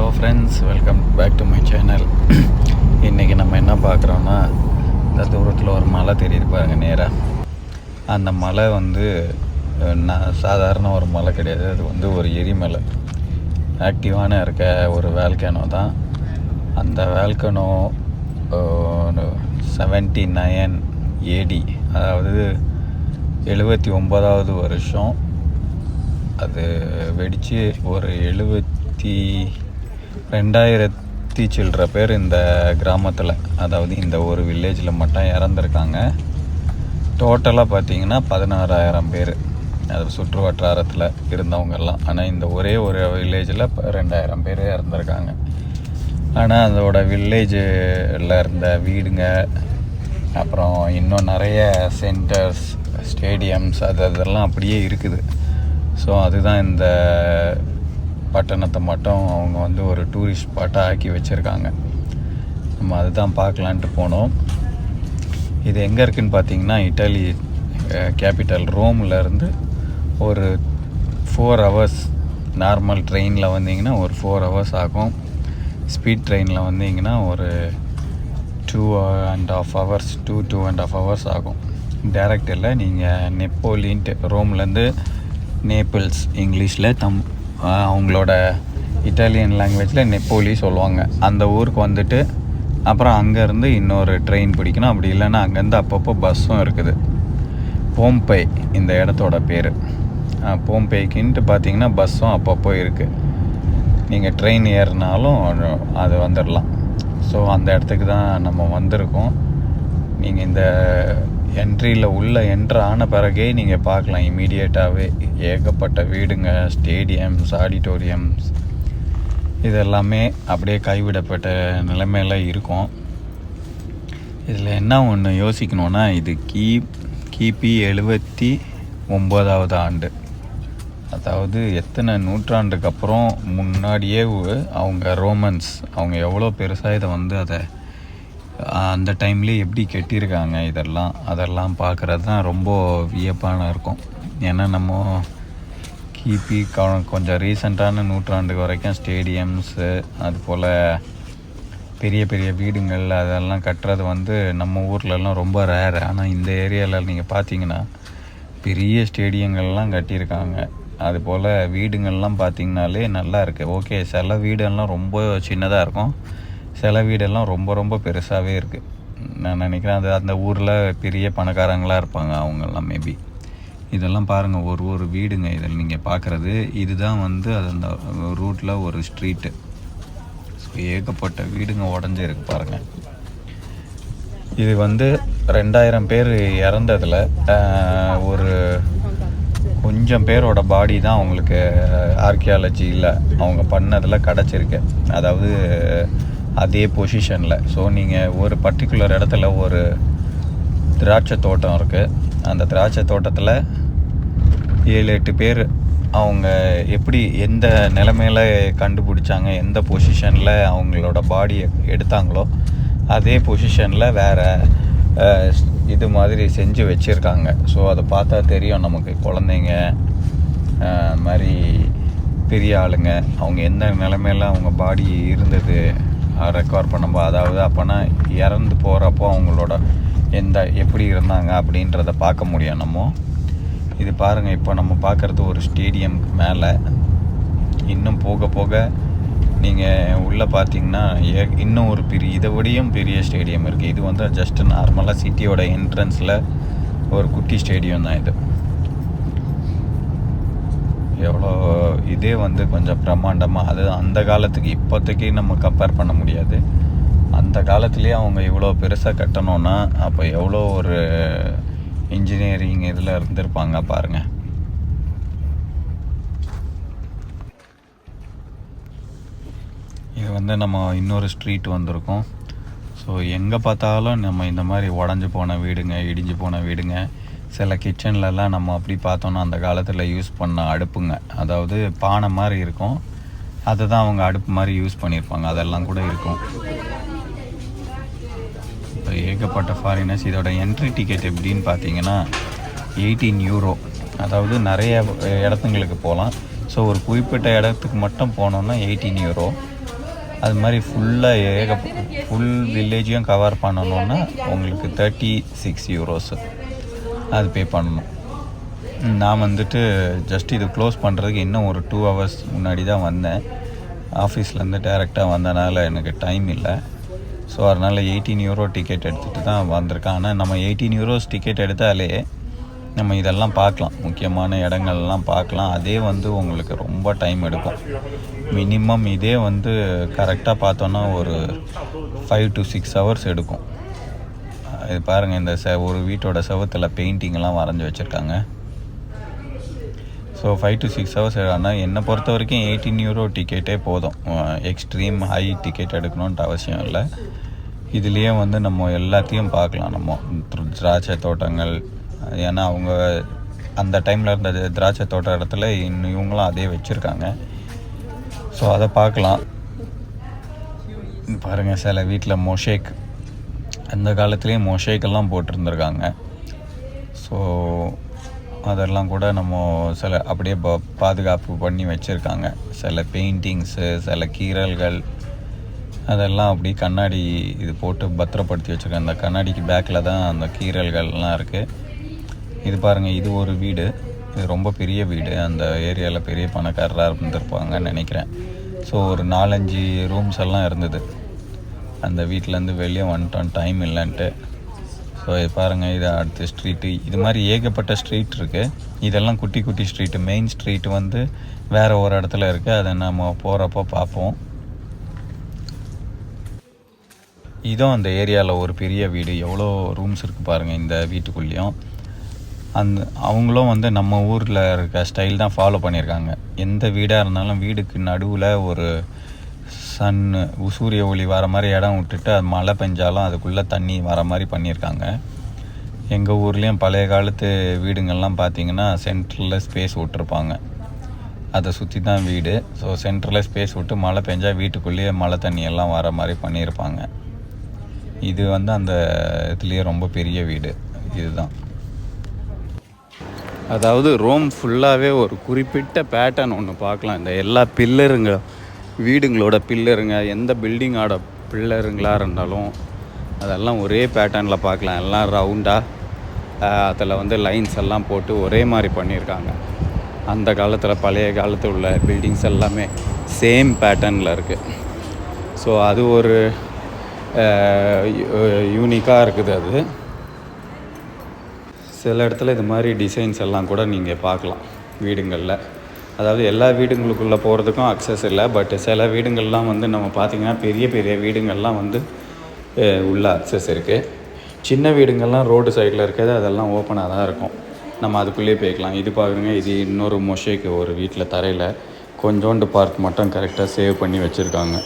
Hello friends welcome back to my channel இன்றைக்கி நம்ம என்ன பார்க்குறோன்னா இந்த தூரத்தில் ஒரு மலை தெரியுது பாருங்க நேராக அந்த மலை வந்து நான் சாதாரண ஒரு மலை கிடையாது. அது வந்து ஒரு எரிமலை. ஆக்டிவான இருக்க ஒரு வேல்கேனோ தான். அந்த வேல்கனோ செவன்டி நயன் ஏடி அதாவது எழுபத்தி ஒன்பதாவது வருஷம். அது வெடித்து ஒரு எழுபத்தி ரெண்டாயிரத்தி சில்லற பேர் இந்த கிராமத்தில் அதாவது இந்த ஒரு வில்லேஜில் மட்டும் இறந்துருக்காங்க. டோட்டலாக பார்த்தீங்கன்னா பதினாறாயிரம் பேர். அது சுற்று வட்டாரத்தில் இருந்தவங்கெல்லாம் ஆனால் இந்த ஒரே ஒரு வில்லேஜில் ரெண்டாயிரம் பேர் இறந்துருக்காங்க. ஆனால் அதோட வில்லேஜில் இருந்த வீடுங்க அப்புறம் இன்னும் நிறைய சென்டர்ஸ் ஸ்டேடியம்ஸ் அது அதெல்லாம் அப்படியே இருக்குது. ஸோ அதுதான் இந்த பட்டணத்தை மட்டும் அவங்க வந்து ஒரு டூரிஸ்ட் ஸ்பாட்டாக ஆக்கி வச்சுருக்காங்க. நம்ம அதுதான் பார்க்கலான்ட்டு போனோம். இது எங்கே இருக்குதுன்னு பார்த்தீங்கன்னா இட்டாலி கேபிட்டல் ரோமில் இருந்து ஒரு ஃபோர் ஹவர்ஸ் நார்மல் ட்ரெயினில் வந்தீங்கன்னா ஒரு ஃபோர் ஹவர்ஸ் ஆகும். ஸ்பீட் ட்ரெயினில் வந்தீங்கன்னா ஒரு two and half hours two two and half hours ஆகும். டேரக்ட் இல்லை நீங்கள் நெப்போலின்ட்டு ரோம்லேருந்து நேப்பிள்ஸ் இங்கிலீஷில் தம் அவங்களோட இட்டாலியன் லாங்குவேஜில் நெப்போலி சொல்லுவாங்க. அந்த ஊருக்கு வந்துட்டு அப்புறம் அங்கேருந்து இன்னொரு ட்ரெயின் பிடிக்கணும். அப்படி இல்லைன்னா அங்கேருந்து அப்பப்போ பஸ்ஸும் இருக்குது. போம்பை இந்த இடத்தோட பேர். போம்பேக்குன்ட்டு பார்த்தீங்கன்னா பஸ்ஸும் அப்பப்போ இருக்குது நீங்கள் ட்ரெயின் ஏறினாலும் அது வந்துடலாம் ஸோ அந்த இடத்துக்கு தான் நம்ம வந்திருக்கோம். நீங்கள் இந்த என்ட்ரியில் உள்ள என்ட்ரு ஆன பிறகே நீங்கள் பார்க்கலாம் இமீடியட்டாகவே ஏகப்பட்ட வீடுங்க ஸ்டேடியம்ஸ் ஆடிட்டோரியம்ஸ் இதெல்லாமே அப்படியே கைவிடப்பட்ட நிலைமையில் இருக்கும். இதில் என்ன ஒன்று யோசிக்கணுன்னா இது கி கிபி எழுபத்தி ஒம்போதாவது ஆண்டு. அதாவது எத்தனை நூற்றாண்டுக்கு அப்புறம் முன்னாடியே அவங்க ரோமன்ஸ் அவங்க எவ்வளோ பெருசாக இதை வந்து அதை அந்த டைம்லேயே எப்படி கெட்டியிருக்காங்க இதெல்லாம் அதெல்லாம் பார்க்குறது தான் ரொம்ப வியப்பான இருக்கும். ஏன்னா நம்ம கிபி கொஞ்சம் ரீசண்டான நூற்றாண்டு வரைக்கும் ஸ்டேடியம்ஸு அது போல் பெரிய பெரிய வீடுங்கள் அதெல்லாம் கட்டுறது வந்து நம்ம ஊர்லலாம் ரொம்ப ரேர் ஆனால் இந்த ஏரியாவில் நீங்கள் பார்த்தீங்கன்னா பெரிய ஸ்டேடியங்கள்லாம் கட்டியிருக்காங்க. அதுபோல் வீடுங்கள்லாம் பார்த்தீங்கனாலே நல்லா இருக்குது ஓகே சில வீடெல்லாம் ரொம்ப சின்னதாக இருக்கும். சில வீடெல்லாம் ரொம்ப ரொம்ப பெருசாகவே இருக்குது நான் நினைக்கிறேன் அது அந்த ஊரில் பெரிய பணக்காரங்களாக இருப்பாங்க அவங்கெல்லாம் மேபி இதெல்லாம் பாருங்கள் ஒரு ஒரு வீடுங்க இதில் நீங்கள் பார்க்குறது இதுதான் வந்து அது அந்த ரூட்டில் ஒரு ஸ்ட்ரீட்டு ஸோ ஏகப்பட்ட வீடுங்க உடஞ்சிருக்கு பாருங்கள் இது வந்து ரெண்டாயிரம் பேர் இறந்ததில் ஒரு கொஞ்சம் பேரோட பாடி தான் அவங்களுக்கு ஆர்கியாலஜியில் அவங்க பண்ணதில் கிடச்சிருக்கு. அதாவது அதே பொசிஷனில் ஸோ நீங்கள் ஒரு பர்டிகுலர் இடத்துல ஒரு திராட்சை தோட்டம் இருக்குது அந்த திராட்சை தோட்டத்தில் ஏழு எட்டு பேர் அவங்க எப்படி எந்த நிலைமையில் கண்டுபிடிச்சாங்க எந்த பொசிஷனில் அவங்களோட பாடியை எடுத்தாங்களோ அதே பொசிஷனில் வேறு இது மாதிரி செஞ்சு வச்சுருக்காங்க. ஸோ அதை பார்த்தா தெரியும் நமக்கு குழந்தைங்க மாதிரி பெரிய ஆளுங்க. அவங்க எந்த நிலைமையில் அவங்க பாடி இருந்தது ரெக்கவர் பண்ணும்போது அதாவது அப்போனா இறந்து போகிறப்போ அவங்களோட எந்த எப்படி இருந்தாங்க அப்படின்றத பார்க்க முடியும் நம்ம இது பாருங்கள் இப்போ நம்ம பார்க்குறது ஒரு ஸ்டேடியம்க்கு மேலே. இன்னும் போக போக நீங்கள் உள்ளே பார்த்தீங்கன்னா ஏ- இன்னும் ஒரு பெரிய இதை விடையும் பெரிய ஸ்டேடியம் இருக்குது இது வந்து ஜஸ்ட் நார்மலாக சிட்டியோட என்ட்ரன்ஸில் ஒரு குட்டி ஸ்டேடியம் தான் இது. எவ்வளோ இதே வந்து கொஞ்சம் பிரம்மாண்டமாக அது அந்த காலத்துக்கு இப்போதைக்கு நம்ம கம்பேர் பண்ண முடியாது. அந்த காலத்துலேயே அவங்க இவ்வளோ பெருசாக கட்டணும்னா அப்போ எவ்வளோ ஒரு இன்ஜினியரிங் இதில் இருந்திருப்பாங்க பாருங்கள் இது வந்து நம்ம இன்னொரு ஸ்ட்ரீட் வந்திருக்கோம். ஸோ எங்கே பார்த்தாலும் நம்ம இந்த மாதிரி உடஞ்சி போன வீடுங்க இடிஞ்சு போன வீடுங்க சில கிச்சன்லலாம் நம்ம அப்படி பார்த்தோன்னா அந்த காலத்தில் யூஸ் பண்ண அடுப்புங்க. அதாவது பானை மாதிரி இருக்கும். அதை தான் அவங்க அடுப்பு மாதிரி யூஸ் பண்ணியிருப்பாங்க. அதெல்லாம் கூட இருக்கும். இப்போ ஏகப்பட்ட ஃபாரினர்ஸ் இதோட என்ட்ரி டிக்கெட் எப்படின்னு பார்த்தீங்கன்னா எயிட்டீன் யூரோ அதாவது நிறைய இடத்துங்களுக்கு போகலாம். ஸோ ஒரு குறிப்பிட்ட இடத்துக்கு மட்டும் போனோன்னா எயிட்டீன் யூரோ அது மாதிரி ஃபுல்லாக ஏக ஃபுல் வில்லேஜையும் கவர் பண்ணணுன்னா உங்களுக்கு தேர்ட்டி சிக்ஸ் யூரோஸு அது பே பண்ணணும். நான் வந்துட்டு ஜஸ்ட் இது க்ளோஸ் பண்ணுறதுக்கு இன்னும் ஒரு டூ ஹவர்ஸ் முன்னாடி தான் வந்தேன். ஆஃபீஸ்லேருந்து டேரெக்டாக வந்தனால எனக்கு டைம் இல்லை. ஸோ அதனால் எயிட்டீன் யூரோ டிக்கெட் எடுத்துகிட்டு தான் வந்திருக்கேன். ஆனால் நம்ம எயிட்டீன் யூரோஸ் டிக்கெட் எடுத்தாலே நம்ம இதெல்லாம் பார்க்கலாம். முக்கியமான இடங்கள்லாம் பார்க்கலாம். அதே வந்து உங்களுக்கு ரொம்ப டைம் எடுக்கும். மினிமம் இதே வந்து கரெக்டாக பார்த்தோன்னா ஒரு ஃபைவ் டு சிக்ஸ் ஹவர்ஸ் எடுக்கும். இது பாருங்கள் இந்த செ ஒரு வீட்டோட செவத்தில் பெயிண்டிங்லாம் வரைஞ்சி வச்சுருக்காங்க. So five to six hours ஆனால் என்னை பொறுத்த வரைக்கும் எயிட்டீன் யூரோ டிக்கெட்டே போதும். எக்ஸ்ட்ரீம் ஹை டிக்கெட் எடுக்கணுன்ட்டு அவசியம் இல்லை. இதுலேயே வந்து நம்ம எல்லாத்தையும் பார்க்கலாம். நம்ம திராட்சை தோட்டங்கள் ஏன்னா அவங்க அந்த டைமில் இருந்த திராட்சை தோட்ட இடத்துல இன்னும் இவங்களும் அதே வச்சுருக்காங்க. ஸோ அதை பார்க்கலாம். பாருங்கள் சில வீட்டில் மொஷேக் அந்த காலத்துலேயே மொஷைக்கெல்லாம் போட்டிருந்துருக்காங்க. ஸோ அதெல்லாம் கூட நம்ம சில அப்படியே ப- பாதுகாப்பு பண்ணி வச்சுருக்காங்க. சில பெயிண்டிங்ஸு சில கீறல்கள் அதெல்லாம் அப்படி கண்ணாடி இது போட்டு பத்திரப்படுத்தி வச்சுருக்கேன் அந்த கண்ணாடிக்கு பேக்கில் தான் அந்த கீறல்கள்லாம் இருக்குது இது பாருங்கள் இது ஒரு வீடு. இது ரொம்ப பெரிய வீடு. அந்த ஏரியாவில் பெரிய பணக்காரராக இருந்திருப்பாங்கன்னு நினைக்கிறேன். ஸோ ஒரு நாலஞ்சு ரூம்ஸ் எல்லாம் இருந்தது. அந்த வீட்டிலேருந்து வெளியே வந்துட்டோம். டைம் இல்லைன்ட்டு. ஸோ பாருங்கள் இது அடுத்த ஸ்ட்ரீட்டு இது மாதிரி ஏகப்பட்ட ஸ்ட்ரீட் இருக்குது இதெல்லாம் குட்டி குட்டி ஸ்ட்ரீட்டு மெயின் ஸ்ட்ரீட் வந்து வேறு ஒரு இடத்துல இருக்குது அதை நம்ம போகிறப்போ பார்ப்போம். இதுவும் அந்த ஏரியாவில் ஒரு பெரிய வீடு. எவ்வளோ ரூம்ஸ் இருக்குது பாருங்கள் இந்த வீட்டுக்குள்ளேயும். அந்த அவங்களும் வந்து நம்ம ஊரில் இருக்க ஸ்டைல் தான் ஃபாலோ பண்ணியிருக்காங்க. எந்த வீடாக இருந்தாலும் வீடுக்கு நடுவில் ஒரு சன் சூரிய ஒளி வர மாதிரி இடம் விட்டுட்டு அது மழை பெஞ்சாலும் அதுக்குள்ளே தண்ணி வர மாதிரி பண்ணியிருக்காங்க. எங்கள் ஊர்லேயும் பழைய காலத்து வீடுங்கள்லாம் பார்த்தீங்கன்னா சென்டரில் ஸ்பேஸ் விட்டுருப்பாங்க. அதை சுற்றி தான் வீடு. ஸோ சென்டரில் ஸ்பேஸ் விட்டு மழை பெஞ்சால் வீட்டுக்குள்ளேயே மழை தண்ணி எல்லாம் வர மாதிரி பண்ணியிருப்பாங்க. இது வந்து அந்த இதுலேயே ரொம்ப பெரிய வீடு. இதுதான். அதாவது ரோம் ஃபுல்லாகவே ஒரு குறிப்பிட்ட பேட்டர்ன் ஒன்று பார்க்கலாம். இந்த எல்லா பில்லருங்க வீடுங்களோட பில்லருங்க எந்த பில்டிங்கோட பில்லருங்களாக இருந்தாலும் அதெல்லாம் ஒரே பேட்டர்னில் பார்க்கலாம். எல்லாம் ரவுண்டாக அதில் வந்து லைன்ஸ் எல்லாம் போட்டு ஒரே மாதிரி பண்ணியிருக்காங்க. அந்த காலத்தில் பழைய காலத்தில் உள்ள பில்டிங்ஸ் எல்லாமே சேம் பேட்டர்னில் இருக்குது ஸோ அது ஒரு யூனிக்காக இருக்குது அது. சில இடத்துல இது மாதிரி டிசைன்ஸ் எல்லாம் கூட நீங்கள் பார்க்கலாம் வீடுங்களில். அதாவது எல்லா வீடுங்களுக்குள்ளே போகிறதுக்கும் அக்சஸ் இல்லை. பட் சில வீடுங்கள்லாம் வந்து நம்ம பார்த்திங்கன்னா பெரிய பெரிய வீடுங்கள்லாம் வந்து உள்ள அக்சஸ் இருக்குது சின்ன வீடுங்கள்லாம் ரோடு சைடில் இருக்கிறது அதெல்லாம் ஓப்பனாக தான் இருக்கும். நம்ம அதுக்குள்ளேயே போய்க்கலாம். இது பாருங்க இது இன்னொரு மொஷேக்கு ஒரு வீட்டில் தரையில் கொஞ்சோண்டு பார்க் மட்டும் கரெக்டாக சேவ் பண்ணி வச்சுருக்காங்க.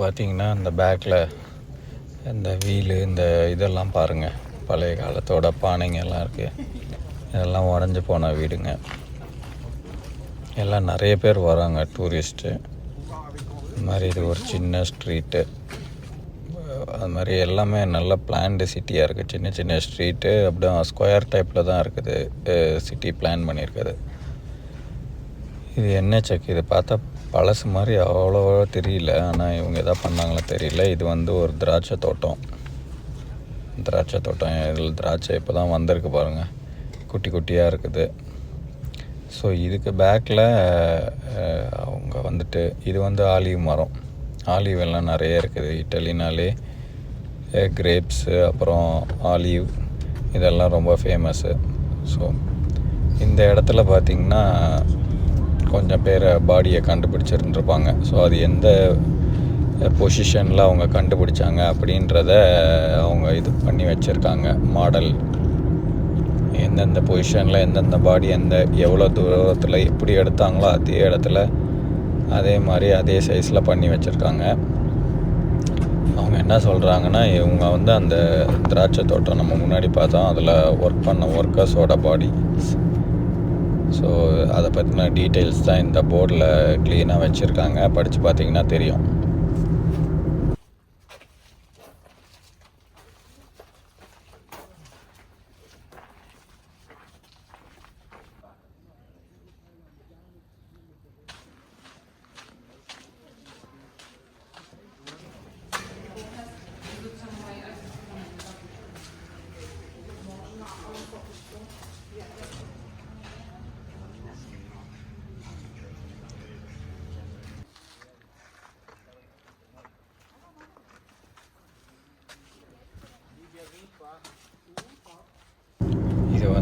பார்த்தீங்கன்னா இந்த பேக்கில் இந்த வீலு இந்த இதெல்லாம் பாருங்கள் பழைய காலத்தோட பானைங்க எல்லாம் இருக்குது இதெல்லாம் உடஞ்சி போன வீடுங்க. எல்லாம் நிறைய பேர் வராங்க டூரிஸ்ட்டு இது மாதிரி இது ஒரு சின்ன ஸ்ட்ரீட்டு அது மாதிரி எல்லாமே நல்ல பிளான்டு சிட்டியாக இருக்குது சின்ன சின்ன ஸ்ட்ரீட்டு அப்படியே ஸ்கொயர் டைப்பில் தான் இருக்குது. சிட்டி பிளான் பண்ணியிருக்குது. இது என்ன செக் இது பார்த்தா பழசு மாதிரி அவ்வளோ தெரியல. ஆனால் இவங்க எதாவது பண்ணாங்களா தெரியல. இது வந்து ஒரு திராட்சை தோட்டம். திராட்சை தோட்டம். இதில் திராட்சை இப்போ தான் வந்திருக்கு பாருங்கள் குட்டி குட்டியாக இருக்குது. ஸோ இதுக்கு பேக்கில் அவங்க வந்துட்டு இது வந்து ஆலிவ் மரம். ஆலிவ் எல்லாம் நிறைய இருக்குது. இட்டலினாலே கிரேப்ஸு அப்புறம் ஆலிவ். இதெல்லாம் ரொம்ப ஃபேமஸ்ஸு ஸோ இந்த இடத்துல பார்த்திங்கன்னா கொஞ்சம் பேரை பாடியை கண்டுபிடிச்சிருந்துருப்பாங்க. ஸோ அது எந்த பொசிஷனில் அவங்க கண்டுபிடிச்சாங்க அப்படின்றத அவங்க இது பண்ணி வச்சுருக்காங்க. மாடல் எந்தெந்த பொசிஷனில் எந்தெந்த பாடி எந்த எவ்வளோ தூரத்தில் எப்படி எடுத்தாங்களோ அதே இடத்துல அதே மாதிரி அதே சைஸில் பண்ணி வச்சுருக்காங்க. அவங்க என்ன சொல்கிறாங்கன்னா இவங்க வந்து அந்த திராட்சை தோட்டம் நம்ம முன்னாடி பார்த்தோம். அதில் ஒர்க் பண்ண ஒர்க்கர்ஸோட பாடி ஸோ அதை பற்றின டீட்டெயில்ஸ் தான் இந்த போர்டில் க்ளீனாக வச்சுருக்காங்க. படித்து பார்த்தீங்கன்னா தெரியும்.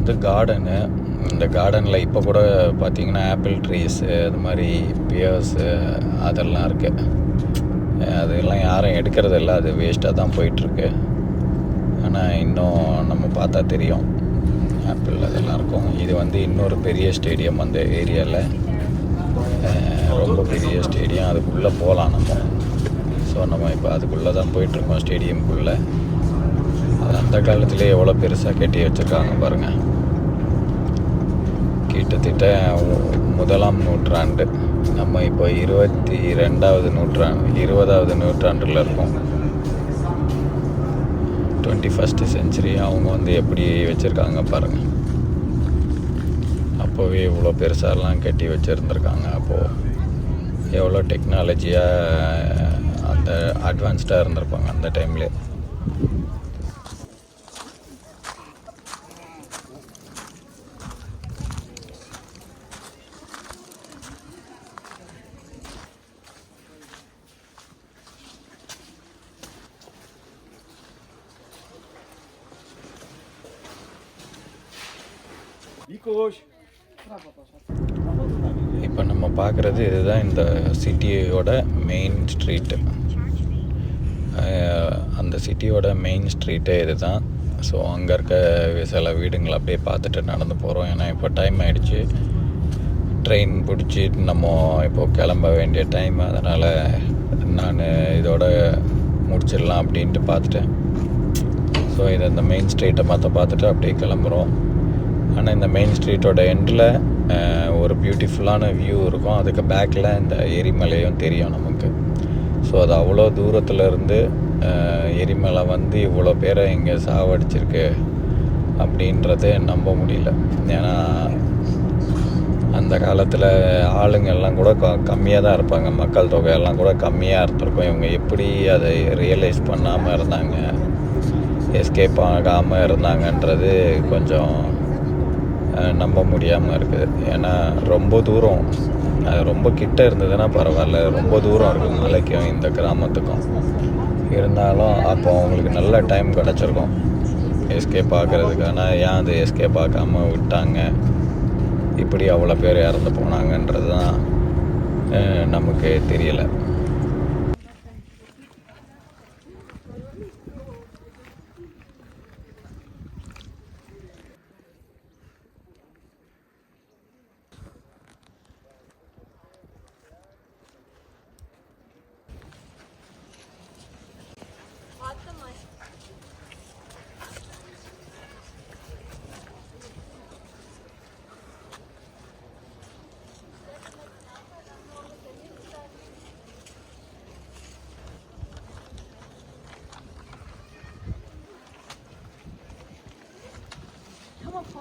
இது வந்து கார்டனு இந்த கார்டனில் இப்போ கூட பார்த்தீங்கன்னா ஆப்பிள் ட்ரீஸு அது மாதிரி பியர்ஸு அதெல்லாம் இருக்குது அதெல்லாம் யாரும் எடுக்கிறது இல்லை. அது வேஸ்ட்டாக தான் போயிட்டுருக்கு. ஆனால் இன்னும் நம்ம பார்த்தா தெரியும். ஆப்பிள் அதெல்லாம் இருக்கும். இது வந்து இன்னொரு பெரிய ஸ்டேடியம் அந்த ஏரியாவில் ரொம்ப பெரிய ஸ்டேடியம் அதுக்குள்ளே போகலாம் நம்ம. ஸோ நம்ம இப்போ அதுக்குள்ளே தான் போயிட்டுருக்கோம் ஸ்டேடியம்குள்ளே அது அந்த காலத்திலே எவ்வளோ பெருசாக கட்டி வச்சுருக்காங்க பாருங்கள் கிட்டத்தட்ட முதலாம் நூற்றாண்டு. நம்ம இப்போ இருபத்தி ரெண்டாவது நூற்றாண்டு இருபதாவது நூற்றாண்டில் இருக்கோம். டுவெண்ட்டி ஃபஸ்ட்டு செஞ்சுரி அவங்க வந்து எப்படி வச்சுருக்காங்க பாருங்கள் அப்போவே இவ்வளோ பெருசாலாம் கட்டி வச்சுருந்துருக்காங்க. அப்போது எவ்வளோ டெக்னாலஜியாக அந்த அட்வான்ஸ்டாக இருந்திருப்பாங்க அந்த டைம்லேயே இப்போ நம்ம பார்க்குறது இதுதான் இந்த சிட்டியோட மெயின் ஸ்ட்ரீட்டு அந்த சிட்டியோட மெயின் ஸ்ட்ரீட்டே இது தான் ஸோ அங்கே இருக்க சில வீடுங்களை அப்படியே பார்த்துட்டு நடந்து போகிறோம் ஏன்னா இப்போ டைம் ஆகிடுச்சு ட்ரெயின் பிடிச்சி நம்ம இப்போ கிளம்ப வேண்டிய டைம் அதனால் நான் இதோட முடிச்சிடலாம் அப்படின்ட்டு பார்த்துட்டேன். ஸோ இது இந்த மெயின் ஸ்ட்ரீட்டை மற்ற பார்த்துட்டு அப்படியே கிளம்புறோம். ஆனால் இந்த மெயின் ஸ்ட்ரீட்டோட எண்டில் ஒரு பியூட்டிஃபுல்லான வியூ இருக்கும். அதுக்கு பேக்கில் இந்த எரிமலையும் தெரியும் நமக்கு. ஸோ அது அவ்வளோ தூரத்தில் இருந்து எரிமலை வந்து இவ்வளோ பேரை இங்கே சாவடிச்சிருக்கு அப்படின்றத நம்ப முடியல. ஏன்னா அந்த காலத்தில் ஆளுங்கெல்லாம் கூட க கம்மியாக தான் இருப்பாங்க. மக்கள் தொகையெல்லாம் கூட கம்மியாக இருந்திருக்கும். இவங்க எப்படி அதை ரியலைஸ் பண்ணாமல் இருந்தாங்க? எஸ்கேப் ஆகாமல் இருந்தாங்கன்றது கொஞ்சம் நம்ப முடியாமல் இருக்குது ஏன்னா ரொம்ப தூரம். அது ரொம்ப கிட்ட இருந்ததுன்னா பரவாயில்ல. ரொம்ப தூரம் இருக்குது மலைக்கும் இந்த கிராமத்துக்கும். இருந்தாலும் அப்போ அவங்களுக்கு நல்ல டைம் கிடச்சிருக்கும். எஸ்கேப் ஆகிறதுக்கான ஏன் அது எஸ்கேப் ஆக்காமல் விட்டாங்க? இப்படி அவ்வளோ பேர் இறந்து போனாங்கன்றது தான் நமக்கு தெரியலை.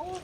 我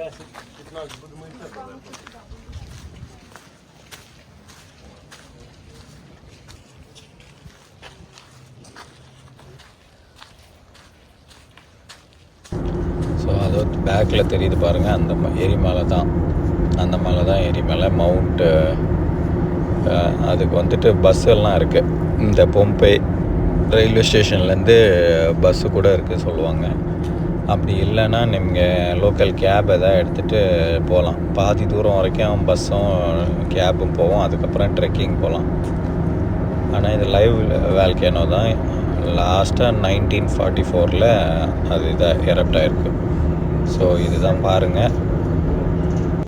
ஸோ அது பேக்கில் தெரியுது பாருங்கள் அந்த எரிமலை தான். அந்த மலை தான் எரிமலை. மவுண்ட்டு அதுக்கு வந்துட்டு பஸ் எல்லாம் இருக்குது இந்த பொம்பை ரயில்வே ஸ்டேஷன்லேருந்து பஸ்ஸு கூட இருக்குது சொல்லுவாங்க. அப்படி இல்லைன்னா நீங்கள் லோக்கல் கேப் எதாவது எடுத்துகிட்டு போகலாம் பாதி தூரம் வரைக்கும் பஸ்ஸும் கேபும் போவோம். அதுக்கப்புறம் ட்ரெக்கிங் போகலாம் ஆனால் இது லைவ் வேல்கேனோ தான் லாஸ்ட்டாக நைன்டீன் ஃபார்ட்டி ஃபோரில் அது இதாக எரப்ட் ஆகிருக்கு ஸோ இதுதான் பாருங்கள்